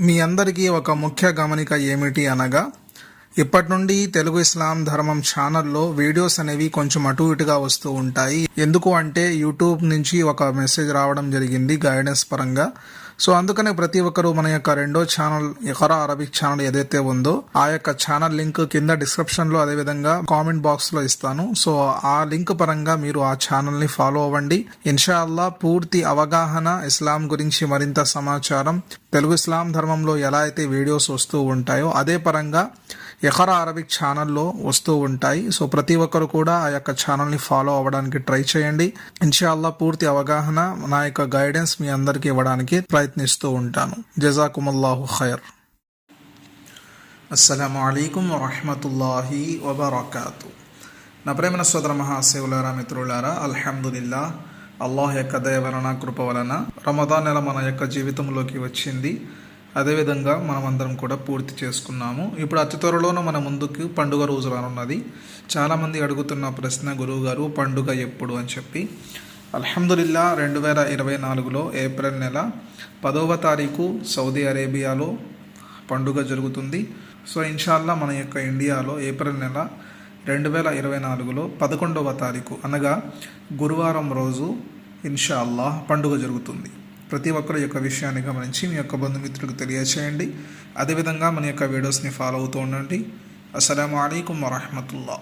మీ అందరికీ ఒక ముఖ్య గమనిక ఏమిటి అనగా ఇప్పటి నుండి తెలుగు ఇస్లాం ధర్మం ఛానల్లో వీడియోస్ అనేవి కొంచెం అటు ఇటుగా వస్తూ ఉంటాయి. ఎందుకు అంటే యూట్యూబ్ నుంచి ఒక మెసేజ్ రావడం జరిగింది గైడెన్స్ పరంగా. సో అందుకనే ప్రతి ఒక్కరూ మన యొక్క రెండో ఛానల్ ఎకరా అరబిక్ ఛానల్ ఏదైతే ఉందో ఆ యొక్క ఛానల్ లింక్ కింద డిస్క్రిప్షన్లో అదే విధంగా కామెంట్ బాక్స్లో ఇస్తాను. సో ఆ లింక్ పరంగా మీరు ఆ ఛానల్ని ఫాలో అవ్వండి. ఇన్షాల్లా పూర్తి అవగాహన ఇస్లాం గురించి మరింత సమాచారం తెలుగు ఇస్లాం ధర్మంలో ఎలా అయితే వీడియోస్ వస్తూ ఉంటాయో అదే పరంగా ఎకరా అరబిక్ ఛానల్లో వస్తూ ఉంటాయి. సో ప్రతి ఒక్కరు కూడా ఆ యొక్క ఛానల్ని ఫాలో అవ్వడానికి ట్రై చేయండి. ఇన్షాల్లా పూర్తి అవగాహన నా యొక్క గైడెన్స్ మీ అందరికీ ఇవ్వడానికి ప్రయత్నిస్తూ ఉంటాను. జజాకుమల్లాహు ఖైర్. అస్సలం అయికం వరహమతుల్లాహి వబర్కాతు. నా ప్రేమన సోదర మహాశివులారా మిత్రులారా అల్హమ్దుల్లా అల్లాహ్ యొక్క దయ వలన కృప వలన రమదాన్ నెల మన యొక్క జీవితంలోకి వచ్చింది. అదేవిధంగా మనమందరం కూడా పూర్తి చేసుకున్నాము. ఇప్పుడు అతి త్వరలోనూ మన ముందుకు పండుగ రోజు రానున్నది. చాలామంది అడుగుతున్న ప్రశ్న గురువు గారు పండుగ ఎప్పుడు అని చెప్పి. అల్హమ్దుల్లా రెండు వేల ఇరవై నాలుగులో ఏప్రిల్ నెల పదవ తారీఖు సౌదీ అరేబియాలో పండుగ జరుగుతుంది. సో ఇన్షాల్లా మన యొక్క ఇండియాలో ఏప్రిల్ నెల రెండు వేల ఇరవై నాలుగులో పదకొండవ తారీఖు అనగా గురువారం రోజు ఇన్షాల్లా పండుగ జరుగుతుంది. ప్రతి ఒక్కరు యొక్క విషయాన్ని గమనించి మీ యొక్క బంధుమిత్రులకు తెలియచేయండి. అదేవిధంగా మన యొక్క వీడియోస్ని ఫాలో అవుతూ ఉండండి. అస్సలం అయికం వరహమతుల్లా.